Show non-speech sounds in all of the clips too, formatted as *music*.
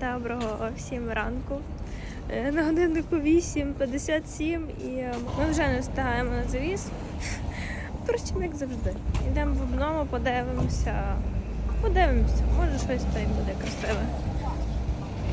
Доброго всім ранку. Е, На годиннику 8.57 і е, ми вже не встигаємо на завіс. Впрочем, як завжди. Йдемо в обному, подивимося. Подивимося, може щось там буде красиве.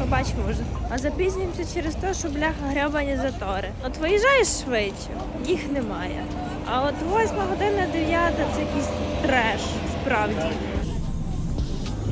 Побачимо вже. А запізнюємося через те, що бляха гребані затори. От виїжджаєш швидше, їх немає. А от 8 година 9 це якийсь треш, справді.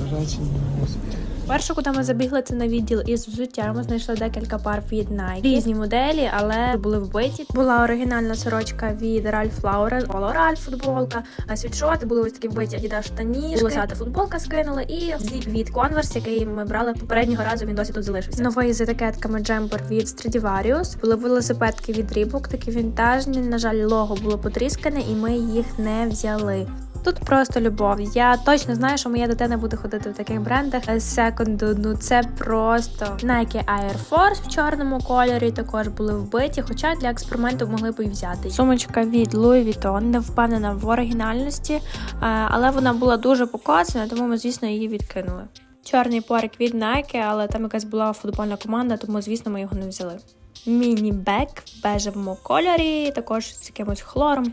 Вражаючий господи. Перше, куди ми забігли, це на відділ із взуттям. Ми знайшли декілька пар від Nike. Різні моделі, але були вбиті. Була оригінальна сорочка від Ralph Lauren, Polo Ralph футболка, а світшоти були ось такі вбиті Adidas штані, лосата футболка скинули і зіп від Converse, який ми брали попереднього разу. Він досі тут залишився. Новий з етикетками джемпер від Stradivarius. Були велосипедки від Reebok, такі вінтажні. На жаль, лого було потріскане, і ми їх не взяли. Тут просто любов. Я точно знаю, що моя дитина буде ходити в таких брендах з секонду. Ну це просто Nike Air Force в чорному кольорі. Також були вбиті, хоча для експерименту могли б і взяти. Сумочка від Louis Vuitton, не впевнена в оригінальності, е, але вона була дуже покоцана, тому ми, звісно, її відкинули. Чорний порик від Nike, але там якась була футбольна команда, тому звісно ми його не взяли. Міні-бек в бежевому кольорі, також з якимось хлором.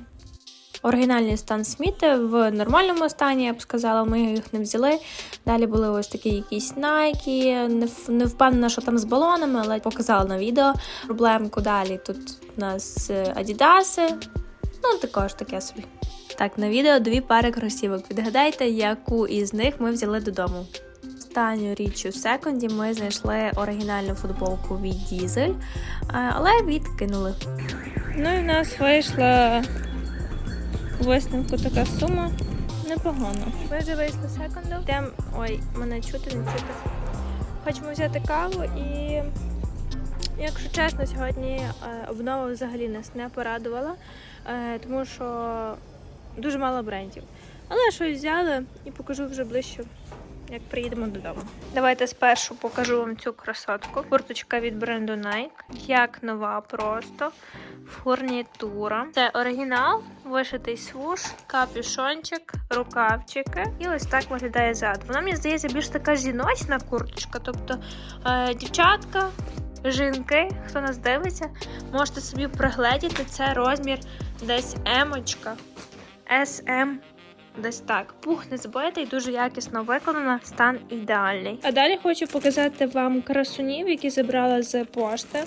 Оригінальний стан Сміти в нормальному стані, я б сказала, ми їх не взяли. Далі були ось такі якісь Nike, не, впевнена, що там з балонами, але показала на відео. Проблемку далі тут у нас е, Адідаси, ну також таке собі. Так, на відео дві пари кросівок. Відгадайте, яку із них ми взяли додому. Останню річ у секунді ми знайшли оригінальну футболку від Дізель, але відкинули. Ну і в нас вийшла висновку така сума. Непогано. Ми вже вийшли секунду. Йдемо. Ой, мене чути, не чути. Хочемо взяти каву і, якщо чесно, сьогодні е, обнова взагалі нас не порадувала, е, тому що дуже мало брендів. Але щось взяли і покажу вже ближче, як приїдемо додому. Давайте спершу покажу вам цю красотку. Курточка від бренду Nike. Як нова просто. Фурнітура. Це оригінал, вишитий свуш, капюшончик, рукавчики. І ось так виглядає зад. Вона мені здається більш така жіночна курточка. Тобто е, дівчатка, жінки, хто нас дивиться, можете собі пригледіти. Це розмір десь емочка, SM. Десь так. Пух не збитий, дуже якісно виконана, стан ідеальний. А далі хочу показати вам красунів, які забрала з пошти.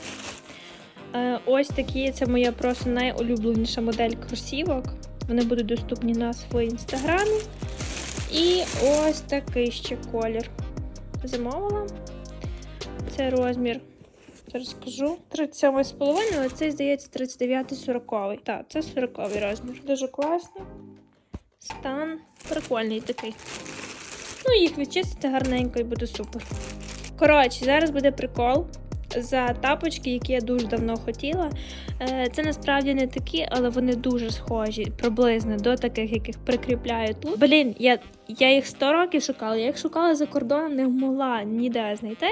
Е, Ось такі це моя просто найулюбленіша модель кросівок. Вони будуть доступні на своїй інстаграмі. І ось такий ще колір. Замовила. Це розмір. Зараз скажу. 37,5, але цей, здається, 39-40. Так, це 40 розмір. Дуже класно. Стан прикольний такий. Ну, їх відчистити гарненько і буде супер. Коротше, зараз буде прикол за тапочки, які я дуже давно хотіла. Е, Це насправді не такі, але вони дуже схожі приблизно до таких, яких прикріпляю тут. Блін, я, я їх 100 років шукала. Я їх шукала за кордоном, не могла ніде знайти.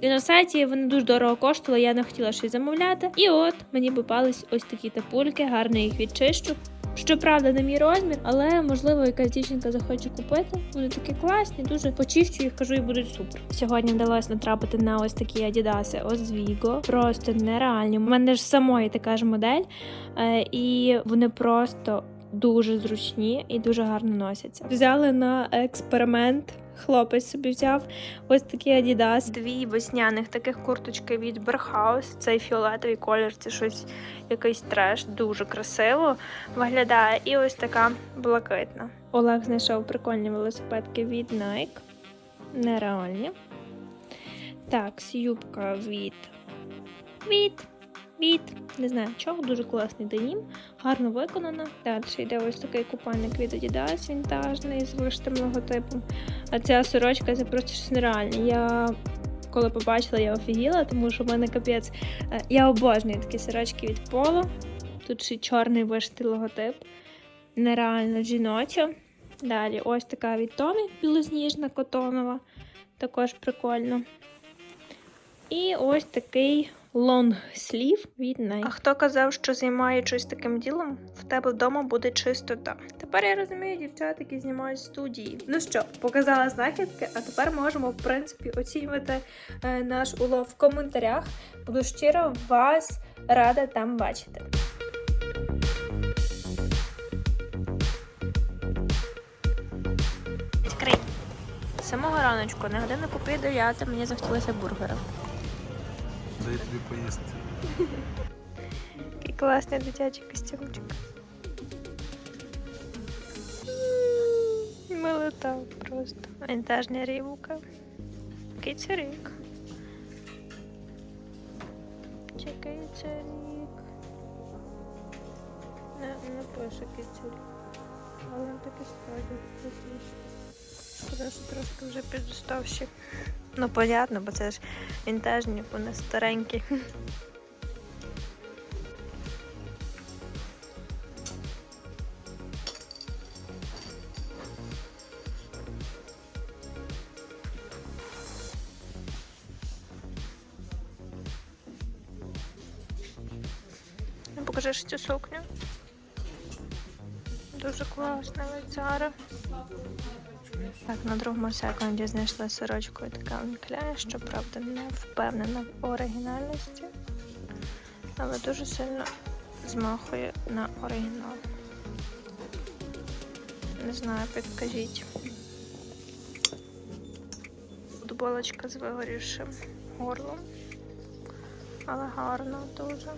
І на сайті вони дуже дорого коштували, я не хотіла щось замовляти. І от мені попались ось такі тапульки, гарно їх відчищу. Щоправда, не мій розмір, але можливо якась дівчинка захоче купити. Вони такі класні, дуже почівчу їх, кажу, і будуть супер. Сьогодні вдалося натрапити на ось такі адідаси Озвіго. Просто нереальні. У мене ж самої така ж модель, е, і вони просто дуже зручні і дуже гарно носяться. Взяли на експеримент. Хлопець собі взяв ось такі Adidas. Дві весняних таких курточки від Берхаус. Цей фіолетовий колір, це щось якийсь треш, дуже красиво виглядає. І ось така блакитна. Олег знайшов прикольні велосипедки від Nike. Нереальні. Так, юбка від. Від. Від. Не знаю чого, дуже класний денім. Гарно виконана. Далі йде ось такий купальник від Adidas вінтажний з вишитим логотипом. А ця сорочка це просто щось нереальне. Я коли побачила, я офігіла, тому що в мене капець. Е, Я обожнюю такі сорочки від Поло. Тут ще чорний вишитий логотип. Нереально жіноча. Далі ось така від Томі білосніжна котонова. Також прикольно. І ось такий лонгслів від Nike. А хто казав, що займаючись таким ділом, в тебе вдома буде чистота. Тепер я розумію дівчат, які знімають студії. Ну що, показала знахідки, а тепер можемо в принципі оцінювати е, наш улов в коментарях. Буду щиро вас рада там бачити. З самого раночку, на годиннику пів дев'ята, мені захотілося бургера. Дай тобі поїсти. Який класний дитячий костюмчик. М, Милота просто. Вінтажня рібука. Кицюрик. Чи кицюрик? Не, не пише кицюрик. Але він таки справді крутіше. Шкода, що трошки вже підуставші. Ну, понятно, бо це ж вінтажні, вони старенькі. Ну, Покажеш цю сукню. Дуже класна лицяра. Так, на другому секунді знайшла сорочку і така кляє, що правда не впевнена в оригінальності, але дуже сильно змахує на оригінал. Не знаю, підкажіть. Футболочка з вигорівшим горлом. Але гарно дуже.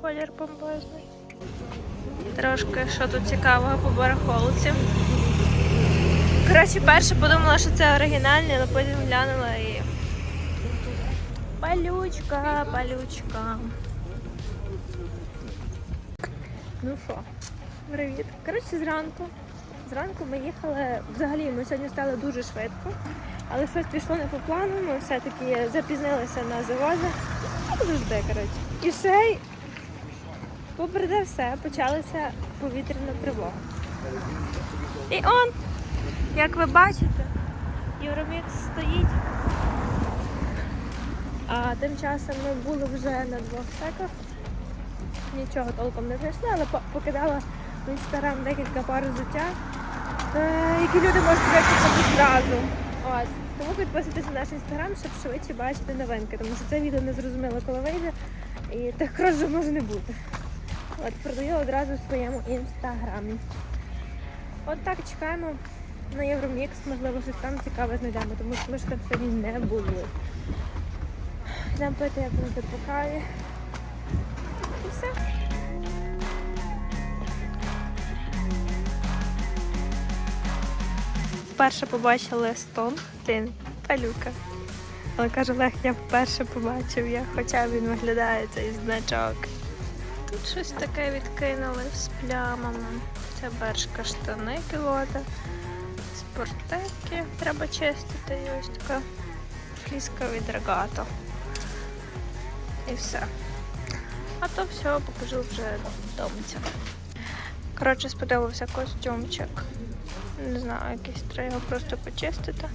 Колір бомбезний. Трошки що тут цікавого по барахолці. Коротше, перше подумала, що це оригінальне, але потім глянула і. Палючка, палючка. Ну що, привіт. Коротше, зранку. Зранку ми їхали, взагалі ми сьогодні стали дуже швидко, але щось пішло не по плану, ми все-таки запізнилися на завози. Як завжди, коротше. І ще й, попри те все, почалася повітряна тривога. І он, як ви бачите, Євромікс стоїть. А тим часом ми були вже на двох секах. Нічого толком не знайшли, але покидала в інстаграм декілька пар взуття, е, які люди можуть викупити зразу. От. Тому підписуйтесь на наш інстаграм, щоб швидше бачити новинки, тому що це відео не зрозуміло, коли вийде, і так краще може не бути. От продаю одразу в своєму інстаграмі. От так чекаємо на Євромікс, можливо, щось там цікаве знайдемо, тому що ми ж там сьогодні не були. Йдемо пити, як завжди по каві. І все. Вперше побачила стон, тин, палюка. Але каже, Олег, я вперше побачив я, хоча він виглядає цей значок. Тут щось таке відкинули з плямами. Це бершка штани кілота, спортеки треба чистити ось така фліска від регато. І все. А то все покажу вже домця. Коротше, сподобався костюмчик. Не знаю, якийсь треба його просто почистити.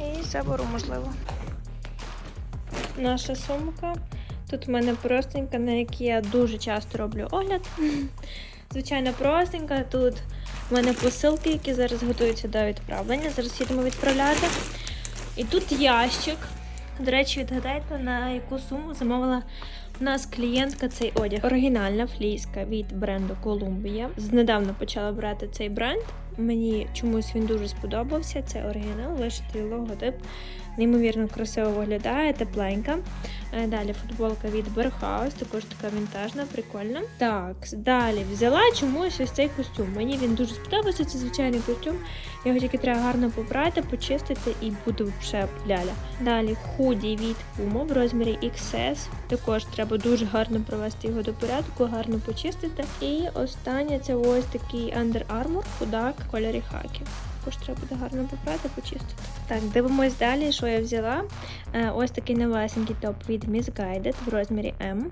І заберу, можливо. Наша сумка. Тут в мене простенька, на якій я дуже часто роблю огляд. Звичайно, простенька. Тут в мене посилки, які зараз готуються до відправлення. Зараз їдемо відправляти. І тут ящик. До речі, відгадайте, на яку суму замовила у нас клієнтка цей одяг. Оригінальна фліска від бренду Columbia. Знедавна почала брати цей бренд. Мені чомусь він дуже сподобався. Це оригінал, вишитий логотип. Неймовірно красиво виглядає, тепленька. Е, Далі футболка від Berhaus, також така вінтажна, прикольна. Так, далі взяла чомусь ось цей костюм. Мені він дуже сподобався, це звичайний костюм. Його тільки треба гарно попрати, почистити і буде вже ляля. Далі худі від Puma в розмірі XS. Також треба дуже гарно привести його до порядку, гарно почистити. І останнє це ось такий Under Armour худак в кольорі хакі. Також треба буде гарно попрати, почистити. Так, дивимось далі, що я взяла. Е, Ось такий новесенький топ від Missguided в розмірі М.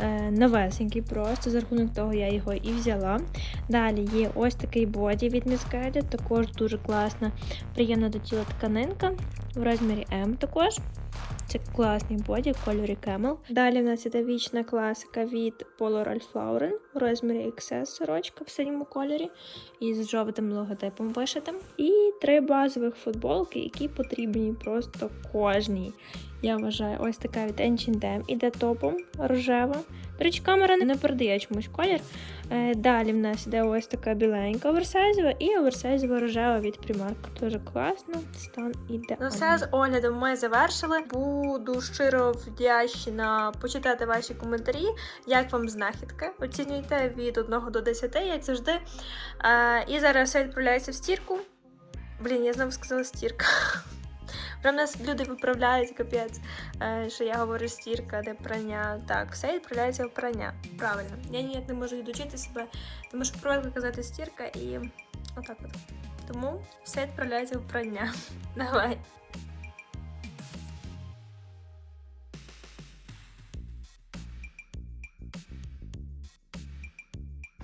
Е, Новесенький просто, за рахунок того я його і взяла. Далі є ось такий боді від Missguided, також дуже класна, приємна до тіла тканинка. в розмірі М також. Це класний боді в кольорі Camel. Далі в нас іде вічна класика від Polo Ralph Lauren в розмірі XS сорочка в синьому кольорі із жовтим логотипом вишитим. І три базових футболки, які потрібні просто кожній. Я вважаю, ось така від H&M іде топом рожева. До речі, камера не передає чомусь колір. Е, Далі в нас іде ось така біленька оверсайзова і оверсайзова рожева від Primark. Дуже класно, стан іде. Ну все з оглядом ми завершили. Буду щиро вдячна почитати ваші коментарі. Як вам знахідки? Оцінюйте від 1 до 10, як завжди. Е, І зараз все відправляється в стірку. Блін, я знову сказала стірка. *laughs* Прям нас люди виправляють капець, е, що я говорю стірка, де прання. Так, все відправляється в прання. Правильно. Я ніяк не можу відучити себе, тому що привикла казати стірка і отак от. Тому все відправляється в прання. *laughs* Давай.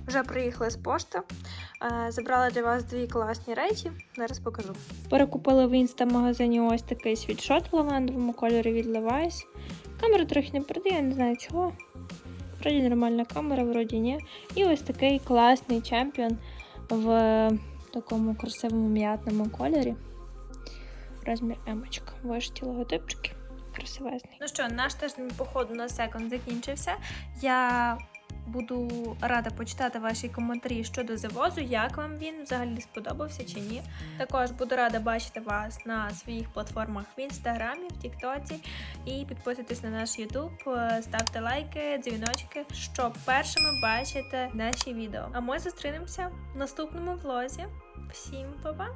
Вже приїхали з пошти. Е, Забрала для вас дві класні речі. Зараз покажу. Перекупила в інста-магазині ось такий світшот в лавандовому кольорі від Levi's. Камера трохи не передає, я не знаю чого. Вроді нормальна камера, вроді ні. І ось такий класний чемпіон в такому красивому м'ятному кольорі. Розмір емочка. Вишиті логотипчики. Красивезний. Ну що, наш тиждень походу на секонд закінчився. Я буду рада почитати ваші коментарі щодо завозу, як вам він взагалі сподобався чи ні. Також буду рада бачити вас на своїх платформах в інстаграмі, в Тіктоці. І підписуйтесь на наш Ютуб, е, ставте лайки, дзвіночки, щоб першими бачити наші відео. А ми зустрінемося в наступному влозі. Всім па-па!